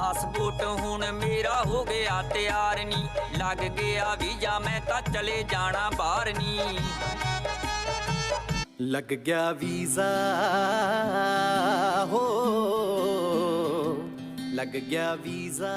Passport ਹੁਣ ਮੇਰਾ ਹੋ ਗਿਆ ਤਿਆਰ ਨੀ। ਲੱਗ ਗਿਆ ਵੀਜ਼ਾ, ਮੈਂ ਤਾਂ ਚਲੇ ਜਾਣਾ ਬਾਹਰ ਨੀ। ਲੱਗ ਗਿਆ ਵੀਜ਼ਾ, ਹੋ। ਲੱਗ ਗਿਆ visa.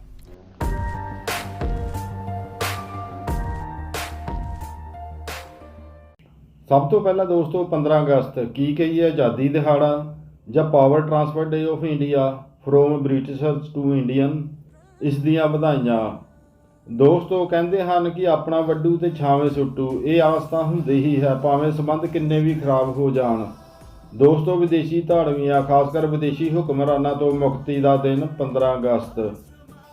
ਸਭ ਤੋਂ ਪਹਿਲਾਂ ਦੋਸਤੋ 15 ਅਗਸਤ ਕੀ ਕਹੀਏ ਆਜ਼ਾਦੀ ਦਿਹਾੜਾ ਜਾਂ power transfer day of India from Britishers to Indian ਇਸ ਦੀਆਂ ਵਧਾਈਆਂ। ਦੋਸਤੋ ਕਹਿੰਦੇ ਹਨ ਕਿ ਆਪਣਾ ਵੱਡੂ ਤੇ ਛਾਵੇਂ ਸੁੱਟੂ, ਇਹ ਆਸਤਾ ਹੁੰਦੀ ਹੀ ਹੈ, ਭਾਵੇਂ ਸੰਬੰਧ ਕਿੰਨੇ ਵੀ ਖਰਾਬ ਹੋ ਜਾਣ। ਦੋਸਤੋ ਵਿਦੇਸ਼ੀ ਧਾੜਵੀਆਂ ਖਾਸ ਕਰ ਵਿਦੇਸ਼ੀ ਹੁਕਮਰਾਨਾਂ ਤੋਂ ਮੁਕਤੀ ਦਾ ਦਿਨ 15 ਅਗਸਤ।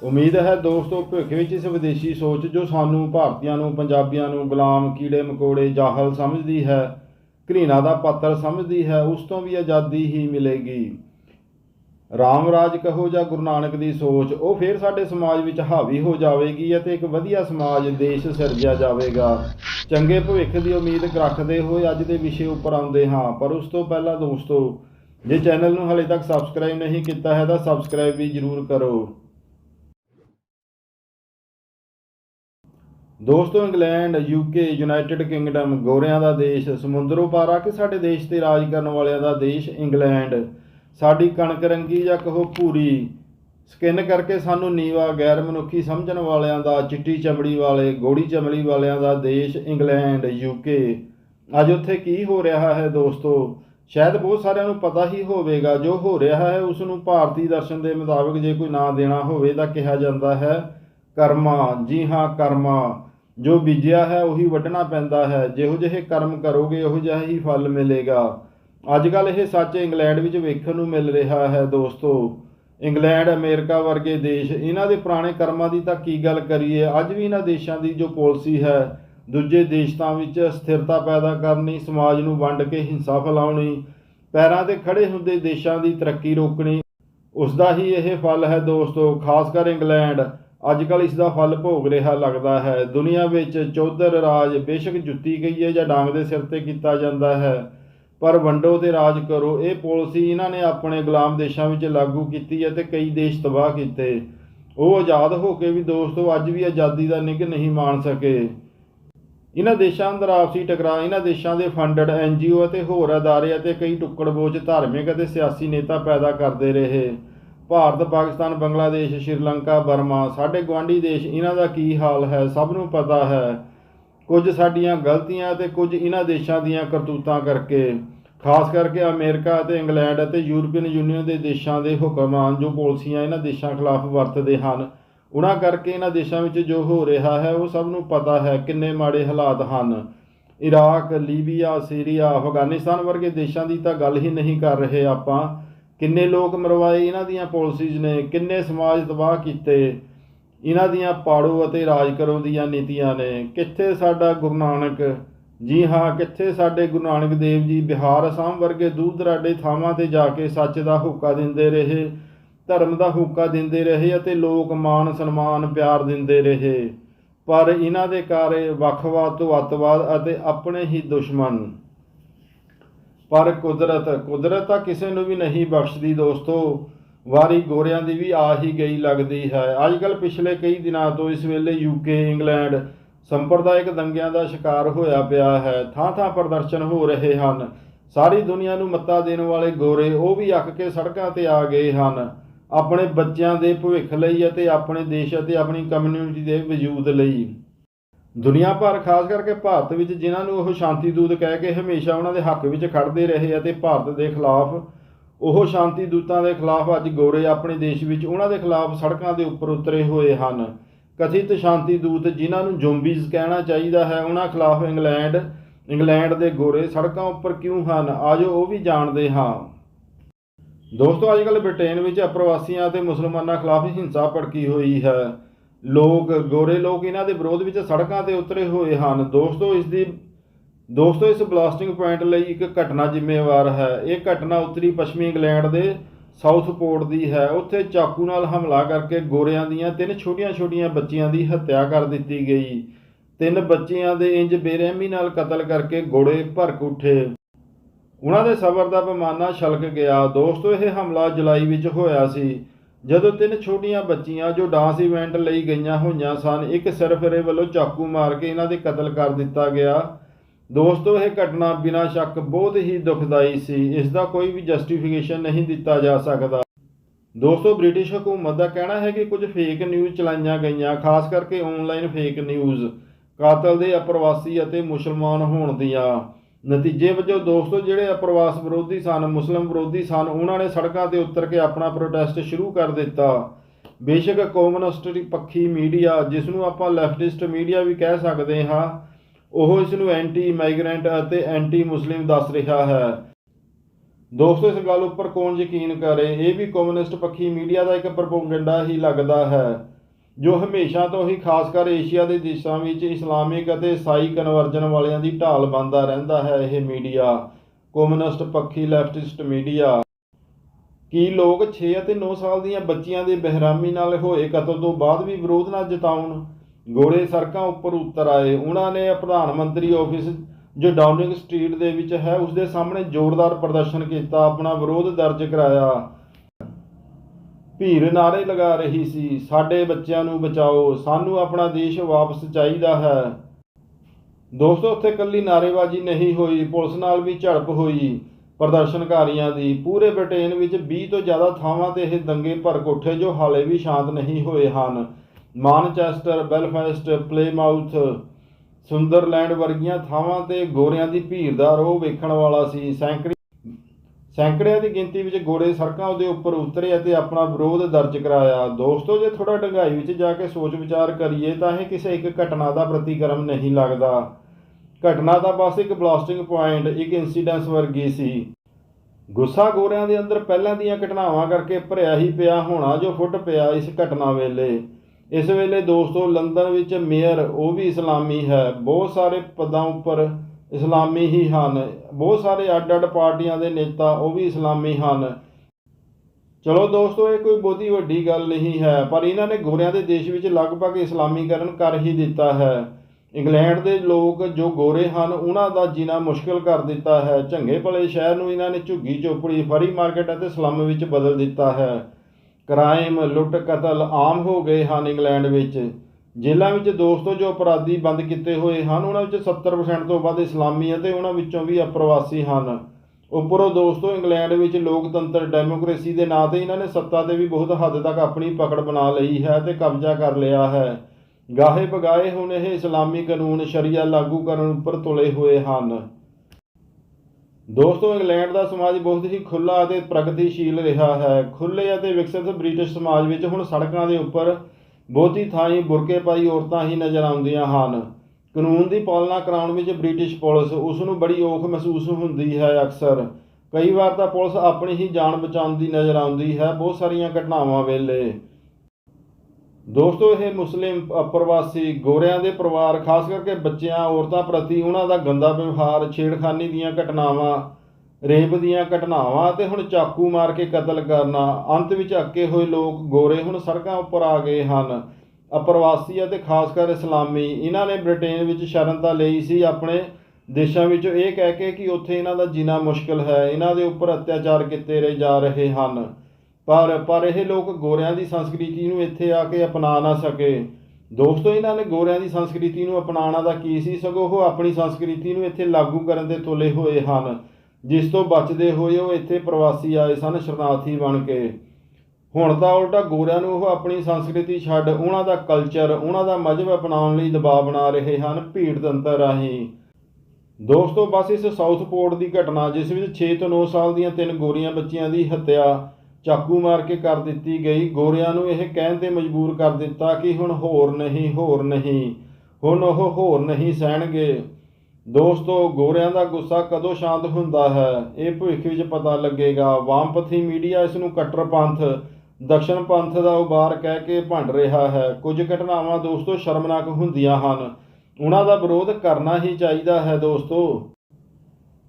ਉਮੀਦ ਹੈ ਦੋਸਤੋ, ਭਵਿੱਖ ਵਿੱਚ ਇਸ ਵਿਦੇਸ਼ੀ ਸੋਚ ਜੋ ਸਾਨੂੰ ਭਾਰਤੀਆਂ ਨੂੰ, ਪੰਜਾਬੀਆਂ ਨੂੰ ਗੁਲਾਮ, ਕੀੜੇ ਮਕੋੜੇ, ਜਾਹਲ ਸਮਝਦੀ ਹੈ, ਘ੍ਰਿਣਾ ਦਾ ਪਾਤਰ ਸਮਝਦੀ ਹੈ, ਉਸ ਤੋਂ ਵੀ ਆਜ਼ਾਦੀ ਹੀ ਮਿਲੇਗੀ। ਰਾਮ ਰਾਜ ਕਹੋ ਜਾਂ ਗੁਰੂ ਨਾਨਕ ਦੀ ਸੋਚ, ਉਹ ਫਿਰ ਸਾਡੇ ਸਮਾਜ ਵਿੱਚ ਹਾਵੀ ਹੋ ਜਾਵੇਗੀ ਅਤੇ ਇੱਕ ਵਧੀਆ ਸਮਾਜ, ਦੇਸ਼ ਸਿਰਜਿਆ ਜਾਵੇਗਾ। ਚੰਗੇ ਭਵਿੱਖ ਦੀ ਉਮੀਦ ਰੱਖਦੇ ਹੋਏ ਅੱਜ ਦੇ ਵਿਸ਼ੇ ਉੱਪਰ ਆਉਂਦੇ ਹਾਂ, ਪਰ ਉਸ ਤੋਂ ਪਹਿਲਾਂ ਦੋਸਤੋ, ਜੇ ਚੈਨਲ ਨੂੰ ਹਾਲੇ ਤੱਕ ਸਬਸਕ੍ਰਾਈਬ ਨਹੀਂ ਕੀਤਾ ਹੈ ਤਾਂ ਸਬਸਕ੍ਰਾਈਬ ਵੀ ਜ਼ਰੂਰ ਕਰੋ। ਦੋਸਤੋ, ਇੰਗਲੈਂਡ ਯੂਕੇ ਯੂਨਾਈਟਿਡ ਕਿੰਗਡਮ ਗੋਰਿਆਂ ਦਾ ਦੇਸ਼, ਸਮੁੰਦਰੋਂ ਪਾਰ ਆ ਕੇ ਸਾਡੇ ਦੇਸ਼ ਤੇ ਰਾਜ ਕਰਨ ਵਾਲਿਆਂ ਦਾ ਦੇਸ਼ ਇੰਗਲੈਂਡ। ਸਾਡੀ ਕਣਕ ਰੰਗੀ ਜਾਂ ਕਹੋ ਭੂਰੀ, ਸਕਿਨ ਕਰਕੇ ਸਾਨੂੰ ਨੀਵਾ, ਗੈਰ ਮਨੁੱਖੀ ਸਮਝਣ ਵਾਲਿਆਂ ਦਾ, ਚਿੱਟੀ ਚਮੜੀ ਵਾਲੇ, ਗੋੜੀ ਚਮੜੀ ਵਾਲਿਆਂ ਦਾ ਦੇਸ਼ ਇੰਗਲੈਂਡ ਯੂਕੇ ਅੱਜ ਉੱਥੇ ਕੀ ਹੋ ਰਿਹਾ ਹੈ ਦੋਸਤੋ? ਸ਼ਾਇਦ ਬਹੁਤ ਸਾਰਿਆਂ ਨੂੰ ਪਤਾ ਹੀ ਹੋਵੇਗਾ, ਜੋ ਹੋ ਰਿਹਾ ਹੈ ਉਸ ਨੂੰ ਭਾਰਤੀ ਦਰਸ਼ਨ ਦੇ ਮੁਤਾਬਕ ਜੇ ਕੋਈ ਨਾਂ ਦੇਣਾ ਹੋਵੇ ਤਾਂ ਕਿਹਾ ਜਾਂਦਾ ਹੈ ਕਰਮਾ। ਜੀ ਹਾਂ, ਕਰਮਾ। ਜੋ ਬੀਜਿਆ ਹੈ ਉਹੀ ਵੱਢਣਾ ਪੈਂਦਾ ਹੈ, ਜਿਹੋ ਜਿਹੇ ਕਰਮ ਕਰੋਗੇ ਉਹੋ ਜਿਹਾ ਹੀ ਫਲ ਮਿਲੇਗਾ। ਅੱਜ ਕੱਲ ਇਹ ਸੱਚ ਇੰਗਲੈਂਡ ਵਿੱਚ ਵੇਖਣ ਨੂੰ ਮਿਲ ਰਿਹਾ ਹੈ ਦੋਸਤੋ। ਇੰਗਲੈਂਡ, ਅਮਰੀਕਾ ਵਰਗੇ ਦੇਸ਼, ਇਹਨਾਂ ਦੇ ਪੁਰਾਣੇ ਕਰਮਾਂ ਦੀ ਤਾਂ ਕੀ ਗੱਲ ਕਰੀਏ? ਅੱਜ ਵੀ ਇਹਨਾਂ ਦੇਸ਼ਾਂ ਦੀ ਜੋ ਪਾਲਿਸੀ ਹੈ, ਦੂਜੇ ਦੇਸ਼ਾਂ ਵਿੱਚ ਸਥਿਰਤਾ ਪੈਦਾ ਕਰਨੀ, ਸਮਾਜ ਨੂੰ ਵੰਡ ਕੇ ਹਿੰਸਾ ਫੈਲਾਉਣੀ, ਪੈਰਾਂ ਤੇ ਖੜੇ ਹੁੰਦੇ ਦੇਸ਼ਾਂ ਦੀ ਤਰੱਕੀ ਰੋਕਣੀ ਉਸ ਦਾ ਹੀ ਇਹ ਫਲ ਹੈ ਦੋਸਤੋ, ਖਾਸ ਕਰ ਇੰਗਲੈਂਡ। ਅੱਜ ਕੱਲ ਇਸ ਦਾ ਫਲ ਭੋਗ ਰਿਹਾ ਲੱਗਦਾ ਹੈ। ਦੁਨੀਆ ਵਿੱਚ ਚੌਧਰ ਰਾਜ ਬੇਸ਼ੱਕ ਜੁੱਤੀ ਗਈ ਹੈ ਜਾਂ ਡਾਂਗ ਦੇ ਸਿਰ ਤੇ ਕੀਤਾ ਜਾਂਦਾ ਹੈ। ਪਰ ਵੰਡੋ ਤੇ ਰਾਜ ਕਰੋ, ਇਹ ਪਾਲਿਸੀ ਇਹਨਾਂ ਨੇ ਆਪਣੇ ਗੁਲਾਮ ਦੇਸ਼ਾਂ ਵਿੱਚ ਲਾਗੂ ਕੀਤੀ ਅਤੇ ਕਈ ਦੇਸ਼ ਤਬਾਹ ਕੀਤੇ। ਉਹ ਆਜ਼ਾਦ ਹੋ ਕੇ ਵੀ ਦੋਸਤੋ, ਅੱਜ ਵੀ ਆਜ਼ਾਦੀ ਦਾ ਨਿੱਘ ਨਹੀਂ ਮਾਣ ਸਕੇ। ਇਹਨਾਂ ਦੇਸ਼ਾਂ ਅੰਦਰ ਆਪਸੀ ਟਕਰਾਅ, ਇਹਨਾਂ ਦੇਸ਼ਾਂ ਦੇ ਫੰਡਡ ਐਨਜੀਓ ਅਤੇ ਹੋਰ ਅਦਾਰੇ ਅਤੇ ਕਈ ਟੁੱਕੜ-ਬੋਝ ਧਾਰਮਿਕ ਅਤੇ ਸਿਆਸੀ ਨੇਤਾ ਪੈਦਾ ਕਰਦੇ ਰਹੇ। ਭਾਰਤ, ਪਾਕਿਸਤਾਨ, ਬੰਗਲਾਦੇਸ਼, ਸ਼੍ਰੀਲੰਕਾ, ਬਰਮਾ, ਸਾਡੇ ਗਵਾਂਢੀ ਦੇਸ਼, ਇਹਨਾਂ ਦਾ ਕੀ ਹਾਲ ਹੈ? ਸਭ ਨੂੰ ਪਤਾ ਹੈ। ਕੁਝ ਸਾਡੀਆਂ ਗਲਤੀਆਂ ਤੇ ਕੁਝ ਇਹਨਾਂ ਦੇਸ਼ਾਂ ਦੀਆਂ ਕਰਤੂਤਾਂ ਕਰਕੇ। ਖਾਸ ਕਰਕੇ ਅਮਰੀਕਾ ਅਤੇ ਇੰਗਲੈਂਡ ਅਤੇ ਯੂਰਪੀਅਨ ਯੂਨੀਅਨ ਦੇ ਦੇਸ਼ਾਂ ਦੇ ਹੁਕਮਰਾਨ ਜੋ ਪਾਲਿਸੀਆਂ ਇਹਨਾਂ ਦੇਸ਼ਾਂ ਖਿਲਾਫ ਵਰਤਦੇ ਹਨ, ਉਹਨਾਂ ਕਰਕੇ ਇਹਨਾਂ ਦੇਸ਼ਾਂ ਵਿੱਚ ਜੋ ਹੋ ਰਿਹਾ ਹੈ, ਉਹ ਸਭ ਨੂੰ ਪਤਾ ਹੈ ਕਿੰਨੇ ਮਾੜੇ ਹਾਲਾਤ ਹਨ। ਇਰਾਕ, ਲੀਬੀਆ, ਸੀਰੀਆ, ਅਫਗਾਨਿਸਤਾਨ ਵਰਗੇ ਦੇਸ਼ਾਂ ਦੀ ਤਾਂ ਗੱਲ ਹੀ ਨਹੀਂ ਕਰ ਰਹੇ ਆਪਾਂ। ਕਿੰਨੇ ਲੋਕ ਮਰਵਾਏ ਇਹਨਾਂ ਦੀਆਂ ਪਾਲਿਸੀਜ਼ ਨੇ, ਕਿੰਨੇ ਸਮਾਜ ਤਬਾਹ ਕੀਤੇ, ਇਹਨਾਂ ਦੀਆਂ ਪਾੜੋ ਅਤੇ ਰਾਜ ਕਰੋ ਦੀਆਂ ਨੀਤੀਆਂ ਨੇ। ਕਿੱਥੇ ਸਾਡਾ ਗੁਰੂ ਨਾਨਕ? ਜੀ ਹਾਂ, ਕਿੱਥੇ ਸਾਡੇ ਗੁਰੂ ਨਾਨਕ ਦੇਵ ਜੀ ਬਿਹਾਰ ਅਸਾਮ ਵਰਗੇ ਦੂਰ ਦਰਾਡੇ ਥਾਵਾਂ ਤੇ ਜਾ ਕੇ ਸੱਚ ਦਾ ਹੁੱਕਾ ਦਿੰਦੇ ਰਹੇ, ਧਰਮ ਦਾ ਹੁੱਕਾ ਦਿੰਦੇ ਰਹੇ ਅਤੇ ਲੋਕ ਮਾਣ, ਸਨਮਾਨ, ਪਿਆਰ ਦਿੰਦੇ ਰਹੇ। ਪਰ ਇਹਨਾਂ ਦੇ ਕਾਰੇ ਵੱਖਵਾਦ ਤੋਂ ਅੱਤਵਾਦ ਅਤੇ ਆਪਣੇ ਹੀ ਦੁਸ਼ਮਣ। ਪਰ ਕੁਦਰਤ ਕੁਦਰਤ ਤਾਂ ਕਿਸੇ ਨੂੰ ਵੀ ਨਹੀਂ ਬਖਸ਼ਦੀ ਦੋਸਤੋ। ਵਾਰੀ ਗੋਰਿਆਂ ਦੀ ਵੀ ਆ ਹੀ ਗਈ ਲੱਗਦੀ ਹੈ। ਅੱਜ ਕੱਲ ਪਿਛਲੇ ਕਈ ਦਿਨਾਂ ਤੋਂ ਇਸ ਵੇਲੇ ਯੂਕੇ ਇੰਗਲੈਂਡ ਸੰਪਰਦਾਇਕ ਦੰਗਿਆਂ ਦਾ ਸ਼ਿਕਾਰ ਹੋਇਆ ਪਿਆ ਹੈ। ਥਾਂ ਥਾਂ ਪ੍ਰਦਰਸ਼ਨ ਹੋ ਰਹੇ ਹਨ। ਸਾਰੀ ਦੁਨੀਆ ਨੂੰ ਮੱਤਾ ਦੇਣ ਵਾਲੇ ਗੋਰੇ ਉਹ ਵੀ ਅੱਕ ਕੇ ਸੜਕਾਂ ਤੇ ਆ ਗਏ ਹਨ। ਆਪਣੇ ਬੱਚਿਆਂ ਦੇ ਭਵਿੱਖ ਲਈ ਅਤੇ ਆਪਣੇ ਦੇਸ਼ ਅਤੇ ਆਪਣੀ ਕਮਿਊਨਿਟੀ ਦੇ ਵਜੂਦ ਲਈ। ਦੁਨੀਆ ਭਰ ਖਾਸ ਕਰਕੇ ਭਾਰਤ ਵਿੱਚ ਜਿਨ੍ਹਾਂ ਨੂੰ ਉਹ ਸ਼ਾਂਤੀ ਦੂਤ ਕਹਿ ਕੇ ਹਮੇਸ਼ਾ ਉਹਨਾਂ ਦੇ ਹੱਕ ਵਿੱਚ ਖੜਦੇ ਰਹੇ ਅਤੇ ਭਾਰਤ ਦੇ ਖਿਲਾਫ ਉਹ ਸ਼ਾਂਤੀ ਦੂਤਾਂ ਦੇ ਖਿਲਾਫ ਅੱਜ ਗੋਰੇ ਆਪਣੇ ਦੇਸ਼ ਵਿੱਚ ਉਹਨਾਂ ਦੇ ਖਿਲਾਫ ਸੜਕਾਂ ਦੇ ਉੱਪਰ ਉਤਰੇ ਹੋਏ ਹਨ। ਕਥਿਤ ਸ਼ਾਂਤੀ ਦੂਤ ਜਿਨ੍ਹਾਂ ਨੂੰ ਜ਼ੋਂਬੀਜ਼ ਕਹਿਣਾ ਚਾਹੀਦਾ ਹੈ, ਉਹਨਾਂ ਖਿਲਾਫ ਇੰਗਲੈਂਡ ਇੰਗਲੈਂਡ ਦੇ ਗੋਰੇ ਸੜਕਾਂ ਉੱਪਰ ਕਿਉਂ ਹਨ? ਆਜੋ ਉਹ ਵੀ ਜਾਣਦੇ ਹਾਂ। ਦੋਸਤੋ ਅੱਜਕੱਲ੍ਹ ਬ੍ਰਿਟੇਨ ਵਿੱਚ ਅਪਰਵਾਸੀਆਂ ਅਤੇ ਮੁਸਲਮਾਨਾਂ ਖਿਲਾਫ ਹਿੰਸਾ ਭੜਕੀ ਹੋਈ ਹੈ। ਲੋਕ, ਗੋਰੇ ਲੋਕ ਇਹਨਾਂ ਦੇ ਵਿਰੋਧ ਵਿੱਚ ਸੜਕਾਂ ਤੇ ਉਤਰੇ ਹੋਏ ਹਨ। ਦੋਸਤੋ, ਇਸ ਦੀ, ਦੋਸਤੋ, ਇਸ ਬਲਾਸਟਿੰਗ ਪੁਆਇੰਟ ਲਈ ਇੱਕ ਘਟਨਾ ਜ਼ਿੰਮੇਵਾਰ ਹੈ। ਇਹ ਘਟਨਾ ਉੱਤਰੀ ਪੱਛਮੀ ਇੰਗਲੈਂਡ ਦੇ ਸਾਊਥਪੋਰਟ ਦੀ ਹੈ। ਉੱਥੇ ਚਾਕੂ ਨਾਲ ਹਮਲਾ ਕਰਕੇ ਗੋਰਿਆਂ ਦੀਆਂ ਤਿੰਨ ਛੋਟੀਆਂ-ਛੋਟੀਆਂ ਬੱਚੀਆਂ ਦੀ ਹੱਤਿਆ ਕਰ ਦਿੱਤੀ ਗਈ। ਤਿੰਨ ਬੱਚਿਆਂ ਦੇ ਇੰਜ ਬੇਰਹਿਮੀ ਨਾਲ ਕਤਲ ਕਰਕੇ ਗੋੜੇ ਭੜਕ ਉੱਠੇ। ਉਹਨਾਂ ਦੇ ਸਬਰ ਦਾ ਪੈਮਾਨਾ ਛਲਕ ਗਿਆ। ਦੋਸਤੋ, ਇਹ ਹਮਲਾ ਜੁਲਾਈ ਵਿੱਚ ਹੋਇਆ ਸੀ। ਜਦੋਂ ਤਿੰਨ ਛੋਟੀਆਂ ਬੱਚੀਆਂ ਜੋ ਡਾਂਸ ਇਵੈਂਟ ਲਈ ਗਈਆਂ ਹੋਈਆਂ ਸਨ, ਇੱਕ ਸਰਫਰੇ ਵੱਲੋਂ ਚਾਕੂ ਮਾਰ ਕੇ ਇਹਨਾਂ ਦੇ ਕਤਲ ਕਰ ਦਿੱਤਾ ਗਿਆ। ਦੋਸਤੋ, ਇਹ ਘਟਨਾ ਬਿਨਾਂ ਸ਼ੱਕ ਬਹੁਤ ਹੀ ਦੁਖਦਾਈ ਸੀ। ਇਸ ਦਾ ਕੋਈ ਵੀ ਜਸਟੀਫਿਕੇਸ਼ਨ ਨਹੀਂ ਦਿੱਤਾ ਜਾ ਸਕਦਾ। ਦੋਸਤੋ ਬ੍ਰਿਟਿਸ਼ ਹਕੂਮਤ ਦਾ ਕਹਿਣਾ ਹੈ ਕਿ ਕੁਝ ਫੇਕ ਨਿਊਜ਼ ਚਲਾਈਆਂ ਗਈਆਂ, ਖਾਸ ਕਰਕੇ ਆਨਲਾਈਨ ਫੇਕ ਨਿਊਜ਼ ਕਾਤਲ ਦੇ ਅਪਰਵਾਸੀ ਅਤੇ ਮੁਸਲਮਾਨ ਹੋਣ ਦੀਆਂ। ਨਤੀਜੇ ਵਜੋਂ ਦੋਸਤੋ, ਜਿਹੜੇ ਅਪਰਵਾਸ ਵਿਰੋਧੀ ਸਨ, ਮੁਸਲਿਮ ਵਿਰੋਧੀ ਸਨ, ਉਹਨਾਂ ਨੇ ਸੜਕਾਂ ਤੇ ਉਤਰ ਕੇ ਆਪਣਾ ਪ੍ਰੋਟੈਸਟ ਸ਼ੁਰੂ ਕਰ ਦਿੱਤਾ। ਬੇਸ਼ੱਕ ਕਮਿਊਨਿਸਟ ਪੱਖੀ ਮੀਡੀਆ ਜਿਸ ਨੂੰ ਆਪਾਂ ਲੈਫਟਿਸਟ ਮੀਡੀਆ ਵੀ ਕਹਿ ਸਕਦੇ ਹਾਂ, ਉਹ ਇਸ ਨੂੰ ਐਂਟੀ ਮਾਈਗ੍ਰੈਂਟ ਅਤੇ ਐਂਟੀ ਮੁਸਲਿਮ ਦੱਸ ਰਿਹਾ ਹੈ। ਦੋਸਤੋ, ਇਸ ਗੱਲ ਉੱਪਰ ਕੌਣ ਯਕੀਨ ਕਰੇ? ਇਹ ਵੀ ਕਮਿਊਨਿਸਟ ਪੱਖੀ ਮੀਡੀਆ ਦਾ ਇੱਕ ਪ੍ਰੋਪਗੈਂਡਾ ਹੀ ਲੱਗਦਾ ਹੈ। ਜੋ ਹਮੇਸ਼ਾ ਤੋਂ ਹੀ ਖਾਸ ਕਰ ਏਸ਼ੀਆ ਦੇ ਦੇਸ਼ਾਂ ਵਿੱਚ ਇਸਲਾਮਿਕ ਅਤੇ ਈਸਾਈ ਕਨਵਰਜਨ ਵਾਲਿਆਂ ਦੀ ਢਾਲ ਬਣਦਾ ਰਹਿੰਦਾ ਹੈ, ਇਹ ਮੀਡੀਆ। ਕਮਿਊਨਿਸਟ, ਪੱਖੀ ਲੈਫਟਿਸਟ ਮੀਡੀਆ। ਕੀ ਲੋਕ 6 ਅਤੇ 9 ਸਾਲ ਦੀਆਂ ਬੱਚੀਆਂ ਦੇ ਬਹਿਰਾਮੀ ਨਾਲ ਹੋਏ ਕਤਲ ਤੋਂ ਬਾਅਦ ਵੀ ਵਿਰੋਧ ਨਾ ਜਤਾਉਣ? ਗੋਰੇ ਸੜਕਾਂ ਉੱਪਰ ਉਤਰ ਆਏ। ਉਹਨਾਂ ਨੇ ਪ੍ਰਧਾਨ ਮੰਤਰੀ ਆਫਿਸ ਜੋ ਡਾਊਨਿੰਗ ਸਟਰੀਟ ਦੇ ਵਿੱਚ ਹੈ ਉਸ ਦੇ ਸਾਹਮਣੇ ਜ਼ੋਰਦਾਰ ਪ੍ਰਦਰਸ਼ਨ ਕੀਤਾ। ਆਪਣਾ ਵਿਰੋਧ ਦਰਜ ਕਰਾਇਆ। ਭੀੜ ਨਾਰੇ ਲਗਾ ਰਹੀ ਸੀ, ਸਾਡੇ ਬੱਚਿਆਂ ਨੂੰ ਬਚਾਓ, ਸਾਨੂੰ ਆਪਣਾ ਦੇਸ਼ ਵਾਪਸ ਚਾਹੀਦਾ ਹੈ। ਦੋਸਤੋ, ਉੱਥੇ ਕੱਲੀ ਨਾਰੇਬਾਜ਼ੀ ਨਹੀਂ ਹੋਈ, ਪੁਲਿਸ ਨਾਲ ਵੀ ਝੜਪ ਹੋਈ। ਪ੍ਰਦਰਸ਼ਨਕਾਰੀਆਂ ਦੀ, ਪੂਰੇ ਬ੍ਰਿਟੇਨ ਵਿੱਚ 20 ਤੋਂ ਜ਼ਿਆਦਾ ਥਾਵਾਂ ਤੇ ਇਹ ਦੰਗੇ ਭਰ ਕੋਠੇ ਜੋ ਹਾਲੇ ਵੀ ਸ਼ਾਂਤ ਨਹੀਂ ਹੋਏ ਹਨ। ਮਾਨਚੈਸਟਰ, ਬੈਲਫਾਸਟ, ਪਲੇਮਾਊਥ, ਸੁੰਦਰਲੈਂਡ ਵਰਗੀਆਂ ਥਾਵਾਂ ਤੇ ਗੋਰਿਆਂ ਦੀ ਭੀੜ ਦਾ ਰੋਹ ਵੇਖਣ ਵਾਲਾ ਸੀ। ਸੈਂਕੜੇ ਸੈਂਕੜਿਆਂ ਦੀ ਗਿਣਤੀ ਵਿੱਚ ਗੋਰੇ ਸੜਕਾਂ ਉਹਦੇ ਉੱਪਰ ਉਤਰੇ ਅਤੇ ਆਪਣਾ ਵਿਰੋਧ ਦਰਜ ਕਰਾਇਆ। ਦੋਸਤੋ, ਜੇ ਥੋੜਾ ਡੰਗਾਈ ਵਿੱਚ ਜਾ ਕੇ ਸੋਚ ਵਿਚਾਰ ਕਰੀਏ ਤਾਂ ਇਹ ਕਿਸੇ ਇੱਕ ਘਟਨਾ ਦਾ ਪ੍ਰਤੀਕਰਮ ਨਹੀਂ ਲੱਗਦਾ। ਘਟਨਾ ਦਾ ਬਸ ਇੱਕ ਬਲਾਸਟਿੰਗ ਪੁਆਇੰਟ ਇੱਕ ਇਨਸੀਡੈਂਸ ਵਰਗੀ ਸੀ। ਗੁੱਸਾ ਗੋਰਿਆਂ ਦੇ ਅੰਦਰ ਪਹਿਲਾਂ ਦੀਆਂ ਘਟਨਾਵਾਂ ਕਰਕੇ ਭਰਿਆ ਹੀ ਪਿਆ ਹੋਣਾ ਜੋ ਫੁੱਟ ਪਿਆ ਇਸ ਘਟਨਾ ਵੇਲੇ। ਇਸ ਵੇਲੇ ਦੋਸਤੋ ਲੰਡਨ ਵਿੱਚ ਮੇਅਰ, ਉਹ ਵੀ ਇਸਲਾਮੀ ਹੈ। ਬਹੁਤ ਸਾਰੇ ਪਦਾਂ ਉੱਪਰ ਇਸਲਾਮੀ ਹੀ ਹਨ। ਬਹੁਤ ਸਾਰੇ ਅੱਡ-ਅੱਡ ਪਾਰਟੀਆਂ ਦੇ ਨੇਤਾ ਉਹ ਵੀ ਇਸਲਾਮੀ ਹਨ। ਚਲੋ ਦੋਸਤੋ, ਇਹ ਕੋਈ ਬਹੁਤੀ ਵੱਡੀ ਗੱਲ ਨਹੀਂ ਹੈ, ਪਰ ਇਹਨਾਂ ਨੇ ਗੋਰਿਆਂ ਦੇ ਦੇਸ਼ ਵਿੱਚ ਲਗਭਗ ਇਸਲਾਮੀਕਰਨ ਕਰ ਹੀ ਦਿੱਤਾ ਹੈ। ਇੰਗਲੈਂਡ ਦੇ ਲੋਕ ਜੋ ਗੋਰੇ ਹਨ, ਉਹਨਾਂ ਦਾ ਜੀਣਾ ਮੁਸ਼ਕਲ ਕਰ ਦਿੱਤਾ ਹੈ। ਝੰਗੇ ਭਲੇ ਸ਼ਹਿਰ ਨੂੰ ਇਹਨਾਂ ਨੇ ਝੁੱਗੀ ਚੋਪੜੀ, ਫਰੀ ਮਾਰਕੀਟ ਅਤੇ ਸਲਮ ਵਿੱਚ ਬਦਲ ਦਿੱਤਾ ਹੈ। ਕ੍ਰਾਈਮ ਲੁੱਟ ਕਤਲ ਆਮ ਹੋ ਗਏ ਹਨ ਇੰਗਲੈਂਡ ਵਿੱਚ। ਜੇਲ੍ਹਾਂ ਵਿੱਚ ਦੋਸਤੋ ਜੋ ਅਪਰਾਧੀ ਬੰਦ ਕੀਤੇ ਹੋਏ ਹਨ, ਉਹਨਾਂ ਵਿੱਚ 70% ਤੋਂ ਵੱਧ ਇਸਲਾਮੀ ਅਤੇ ਉਹਨਾਂ ਵਿੱਚੋਂ ਵੀ ਅਪਰਵਾਸੀ ਹਨ। ਉੱਪਰੋਂ ਦੋਸਤੋ ਇੰਗਲੈਂਡ ਵਿੱਚ ਲੋਕਤੰਤਰ ਡੈਮੋਕ੍ਰੇਸੀ ਦੇ ਨਾਂ ਤੇ ਇਹਨਾਂ ਨੇ ਸੱਤਾ ਤੇ ਵੀ ਬਹੁਤ ਹੱਦ ਤੱਕ ਆਪਣੀ ਪਕੜ ਬਣਾ ਲਈ ਹੈ ਤੇ ਕਬਜ਼ਾ ਕਰ ਲਿਆ ਹੈ। ਗਾਹੇ ਬਗਾਏ ਹੁਣ ਇਹ ਇਸਲਾਮੀ ਕਾਨੂੰਨ ਸ਼ਰੀਆ ਲਾਗੂ ਕਰਨ ਉੱਪਰ ਤੁਲੇ ਹੋਏ ਹਨ। ਦੋਸਤੋ ਇੰਗਲੈਂਡ ਦਾ ਸਮਾਜ ਬਹੁਤ ਹੀ ਖੁੱਲ੍ਹਾ ਅਤੇ ਪ੍ਰਗਤੀਸ਼ੀਲ ਰਿਹਾ ਹੈ। ਖੁੱਲ੍ਹੇ ਅਤੇ ਵਿਕਸਿਤ ਬ੍ਰਿਟਿਸ਼ ਸਮਾਜ ਵਿੱਚ ਹੁਣ ਸੜਕਾਂ ਦੇ ਉੱਪਰ ਬਹੁਤੀ ਥਾਈਂ ਬੁਰਕੇ ਪਾਈ ਔਰਤਾਂ ਹੀ ਨਜ਼ਰ ਆਉਂਦੀਆਂ ਹਨ। ਕਾਨੂੰਨ ਦੀ ਪਾਲਣਾ ਕਰਾਉਣ ਵਿੱਚ ਬ੍ਰਿਟਿਸ਼ ਪੁਲਿਸ ਉਸ ਨੂੰ ਬੜੀ ਔਖ ਮਹਿਸੂਸ ਹੁੰਦੀ ਹੈ ਅਕਸਰ। ਕਈ ਵਾਰ ਤਾਂ ਪੁਲਿਸ ਆਪਣੀ ਹੀ ਜਾਨ ਬਚਾਉਣ ਦੀ ਨਜ਼ਰ ਆਉਂਦੀ ਹੈ, ਬਹੁਤ ਸਾਰੀਆਂ ਘਟਨਾਵਾਂ ਵੇਲੇ। ਦੋਸਤੋ, ਇਹ ਮੁਸਲਿਮ ਪ੍ਰਵਾਸੀ ਗੋਰਿਆਂ ਦੇ ਪਰਿਵਾਰ, ਖਾਸ ਕਰਕੇ ਬੱਚਿਆਂ, ਔਰਤਾਂ ਪ੍ਰਤੀ ਉਹਨਾਂ ਦਾ ਗੰਦਾ ਵਿਵਹਾਰ, ਛੇੜਖਾਨੀ ਦੀਆਂ ਘਟਨਾਵਾਂ ਰੇਪ ਦੀਆਂ ਘਟਨਾਵਾਂ ਤੇ ਹੁਣ ਚਾਕੂ ਮਾਰ ਕੇ ਕਤਲ ਕਰਨਾ, ਅੰਤ ਵਿੱਚ ਅੱਕੇ ਹੋਏ ਲੋਕ ਗੋਰੇ ਹੁਣ ਸੜਕਾਂ ਉੱਪਰ ਆ ਗਏ ਹਨ। ਅਪਰਵਾਸੀ ਅਤੇ ਖਾਸ ਕਰ ਇਸਲਾਮੀ, ਇਹਨਾਂ ਨੇ ਬ੍ਰਿਟੇਨ ਵਿੱਚ ਸ਼ਰਨ ਤਾਂ ਲਈ ਸੀ। ਆਪਣੇ ਦੇਸ਼ਾਂ ਵਿੱਚ ਇਹ ਕਹਿ ਕੇ ਕਿ ਉੱਥੇ ਇਹਨਾਂ ਦਾ ਜੀਣਾ ਮੁਸ਼ਕਲ ਹੈ। ਇਹਨਾਂ ਦੇ ਉੱਪਰ ਅਤਿਆਚਾਰ ਕੀਤੇ ਰਹੇ ਜਾ ਰਹੇ ਹਨ। ਪਰ ਪਰ ਇਹ ਲੋਕ ਗੋਰਿਆਂ ਦੀ ਸੰਸਕ੍ਰਿਤੀ ਨੂੰ ਇੱਥੇ ਆ ਕੇ ਅਪਣਾ ਨਾ ਸਕੇ। ਦੋਸਤੋ, ਇਹਨਾਂ ਨੇ ਗੋਰਿਆਂ ਦੀ ਸੰਸਕ੍ਰਿਤੀ ਨੂੰ ਅਪਣਾਉਣਾ ਦਾ ਕੀ ਸੀ? ਸਗੋਂ ਉਹ ਆਪਣੀ ਸੰਸਕ੍ਰਿਤੀ ਨੂੰ ਇੱਥੇ ਲਾਗੂ ਕਰਨ ਦੇ ਤੁਲੇ ਹੋਏ ਹਨ। ਜਿਸ ਤੋਂ ਬਚਦੇ ਹੋਏ ਉਹ ਇੱਥੇ ਪ੍ਰਵਾਸੀ ਆਏ ਸਨ, ਸ਼ਰਨਾਰਥੀ ਬਣ ਕੇ। ਹੁਣ ਤਾਂ ਉਲਟਾ ਗੋਰਿਆਂ ਨੂੰ ਉਹ ਆਪਣੀ ਸੰਸਕ੍ਰਿਤੀ ਛੱਡ ਉਹਨਾਂ ਦਾ ਕਲਚਰ ਉਹਨਾਂ ਦਾ ਮਜ਼ਹਬ ਅਪਣਾਉਣ ਲਈ ਦਬਾਅ ਬਣਾ ਰਹੇ ਹਨ ਭੀੜ ਤੰਤਰ ਰਾਹੀਂ। ਦੋਸਤੋ, ਬਸ ਇਸ ਸਾਊਥ ਪੋਰਟ ਦੀ ਘਟਨਾ, ਜਿਸ ਵਿੱਚ 6 ਤੋਂ 9 ਸਾਲ ਦੀਆਂ ਤਿੰਨ ਗੋਰੀਆਂ ਬੱਚੀਆਂ ਦੀ ਹੱਤਿਆ ਚਾਕੂ ਮਾਰ ਕੇ ਕਰ ਦਿੱਤੀ ਗਈ, ਗੋਰਿਆਂ ਨੂੰ ਇਹ ਕਹਿਣ ਤੇ ਮਜਬੂਰ ਕਰ ਦਿੱਤਾ ਕਿ ਹੁਣ ਹੋਰ ਨਹੀਂ ਹੋਰ ਨਹੀਂ। ਹੁਣ ਉਹ ਹੋਰ ਨਹੀਂ ਸਹਿਣਗੇ। ਦੋਸਤੋ, ਗੋਰਿਆਂ ਦਾ ਗੁੱਸਾ ਕਦੋਂ ਸ਼ਾਂਤ ਹੁੰਦਾ ਹੈ? ਇਹ ਭਵਿੱਖ ਵਿੱਚ ਪਤਾ ਲੱਗੇਗਾ। ਵਾਮਪੰਥੀ ਮੀਡੀਆ ਇਸ ਨੂੰ ਕੱਟੜਪੰਥ ਦਕਸ਼ਣ ਪੰਥ ਦਾ ਉਬਾਰ ਕਹਿ ਕੇ ਭੰਡ ਰਿਹਾ ਹੈ। ਕੁਝ ਘਟਨਾਵਾਂ ਦੋਸਤੋ ਸ਼ਰਮਨਾਕ ਹੁੰਦੀਆਂ ਹਨ। ਉਹਨਾਂ ਦਾ ਵਿਰੋਧ ਕਰਨਾ ਹੀ ਚਾਹੀਦਾ ਹੈ ਦੋਸਤੋ।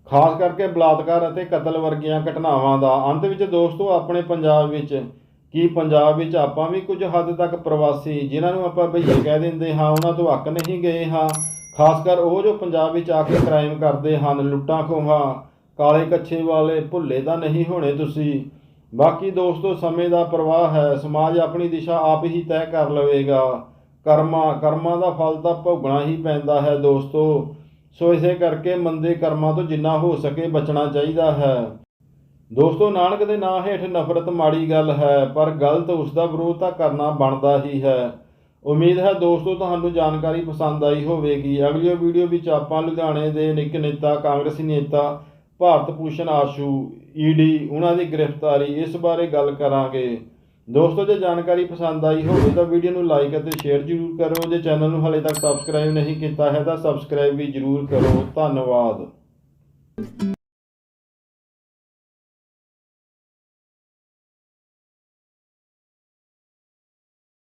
ਖਾਸ ਕਰਕੇ ਬਲਾਤਕਾਰ ਅਤੇ ਕਤਲ ਵਰਗੀਆਂ ਘਟਨਾਵਾਂ ਦਾ। ਅੰਤ ਵਿੱਚ ਦੋਸਤੋ, ਆਪਣੇ ਪੰਜਾਬ ਵਿੱਚ, ਕੀ ਪੰਜਾਬ ਵਿੱਚ ਆਪਾਂ ਵੀ ਕੁਝ ਹੱਦ ਤੱਕ ਪ੍ਰਵਾਸੀ, ਜਿਨ੍ਹਾਂ ਨੂੰ ਆਪਾਂ ਭਈਏ ਕਹਿ ਦਿੰਦੇ ਹਾਂ, ਉਹਨਾਂ ਤੋਂ ਹੱਕ ਨਹੀਂ ਗਏ ਹਾਂ। ਖਾਸ ਕਰ ਉਹ ਜੋ ਪੰਜਾਬ ਵਿੱਚ ਆ ਕੇ ਕ੍ਰਾਈਮ ਕਰਦੇ ਹਨ, ਲੁੱਟਾਂ ਖੋਹਾਂ, ਕਾਲੇ ਕੱਛੇ ਵਾਲੇ, ਭੁੱਲੇ ਤਾਂ ਨਹੀਂ ਹੋਣੇ ਤੁਸੀਂ। ਬਾਕੀ ਦੋਸਤੋ, ਸਮੇਂ ਦਾ ਪ੍ਰਵਾਹ ਹੈ, ਸਮਾਜ ਆਪਣੀ ਦਿਸ਼ਾ ਆਪ ਹੀ ਤੈਅ ਕਰ ਲਵੇਗਾ। ਕਰਮਾਂ ਕਰਮਾਂ ਦਾ ਫਲ ਤਾਂ ਭੋਗਣਾ ਹੀ ਪੈਂਦਾ ਹੈ ਦੋਸਤੋ। ਸੋ ਇਸੇ ਕਰਕੇ ਮੰਦੇ ਕਰਮਾਂ ਤੋਂ ਜਿੰਨਾ ਹੋ ਸਕੇ ਬਚਣਾ ਚਾਹੀਦਾ ਹੈ। ਦੋਸਤੋ, ਨਾਨਕ ਦੇ ਨਾਂ ਹੇਠ ਨਫ਼ਰਤ ਮਾੜੀ ਗੱਲ ਹੈ, ਪਰ ਗਲਤ ਉਸ ਦਾ ਵਿਰੋਧ ਤਾਂ ਕਰਨਾ ਬਣਦਾ ਹੀ ਹੈ। ਉਮੀਦ ਹੈ ਦੋਸਤੋ ਤੁਹਾਨੂੰ ਜਾਣਕਾਰੀ ਪਸੰਦ ਆਈ ਹੋਵੇਗੀ। ਅਗਲੀ ਵੀਡੀਓ ਵਿੱਚ ਆਪਾਂ ਲੁਧਿਆਣੇ ਦੇ ਨਿੱਕ ਨੇਤਾ, ਕਾਂਗਰਸੀ ਨੇਤਾ ਭਾਰਤ ਭੂਸ਼ਣ ਆਸ਼ੂ ਈਡੀ ਉਹਨਾਂ ਦੀ ਗ੍ਰਿਫਤਾਰੀ ਇਸ ਬਾਰੇ ਗੱਲ ਕਰਾਂਗੇ। ਦੋਸਤੋ ਜੇ ਜਾਣਕਾਰੀ ਪਸੰਦ ਆਈ ਹੋਵੇ ਤਾਂ ਵੀਡੀਓ ਨੂੰ ਲਾਈਕ ਅਤੇ ਸ਼ੇਅਰ ਜ਼ਰੂਰ ਕਰੋ। ਜੇ ਚੈਨਲ ਨੂੰ ਹਾਲੇ ਤੱਕ ਸਬਸਕ੍ਰਾਈਬ ਨਹੀਂ ਕੀਤਾ ਹੈ ਤਾਂ ਸਬਸਕ੍ਰਾਈਬ ਵੀ ਜ਼ਰੂਰ ਕਰੋ। ਧੰਨਵਾਦ।